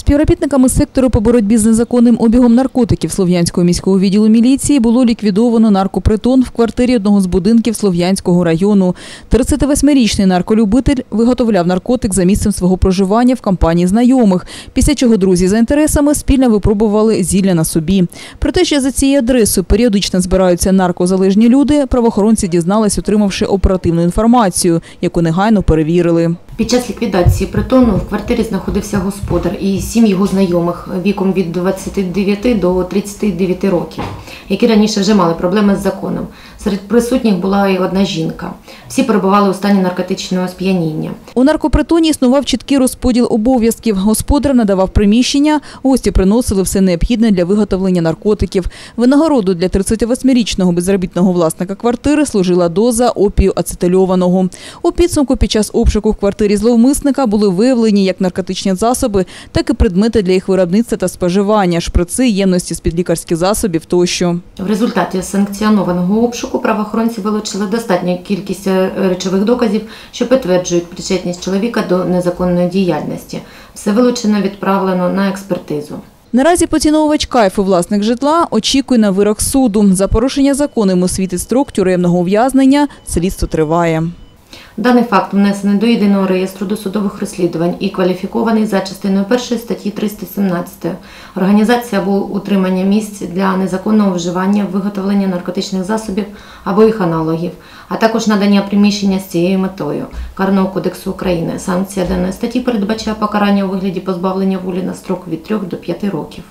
Співробітниками сектору по боротьбі з незаконним обігом наркотиків Слов'янського міського відділу міліції було ліквідовано наркопритон в квартирі одного з будинків Слов'янського району. 38-річний нарколюбитель виготовляв наркотик за місцем свого проживання в компанії знайомих, після чого друзі за інтересами спільно випробували зілля на собі. Про те, що за цією адресою періодично збираються наркозалежні люди, правоохоронці дізнались, отримавши оперативну інформацію, яку негайно перевірили. Під час ліквідації притону в квартирі знаходився господар і сім його знайомих віком від 29 до 39 років, які раніше вже мали проблеми з законом. Серед присутніх була і одна жінка. Всі перебували у стані наркотичного сп'яніння. У наркопритоні існував чіткий розподіл обов'язків. Господар надавав приміщення, гості приносили все необхідне для виготовлення наркотиків. Винагороду для 38-річного безробітного власника квартири служила доза опію ацетильованого. У підсумку під час обшуку в квартирі зловмисника були виявлені як наркотичні засоби, так і предмети для їх виробництва та споживання, шприци, ємності з-під лікарських засобів тощо. В результаті санкціонованого обшуку правоохоронці вилучили достатню кількість е, речових доказів, що підтверджують причетність чоловіка до незаконної діяльності. Все вилучено відправлено на експертизу. Наразі поціновувач кайфу власник житла очікує на вирок суду. За порушення закону йому світить строк тюремного ув'язнення. Слідство триває. Даний факт внесений до єдиного реєстру досудових розслідувань і кваліфікований за частиною 1 статті 317 організація або утримання місць для незаконного вживання, виготовлення наркотичних засобів або їх аналогів, а також надання приміщення з цією метою Карного кодексу України. Санкція даної статті передбачає покарання у вигляді позбавлення волі на строк від 3 до 5 років.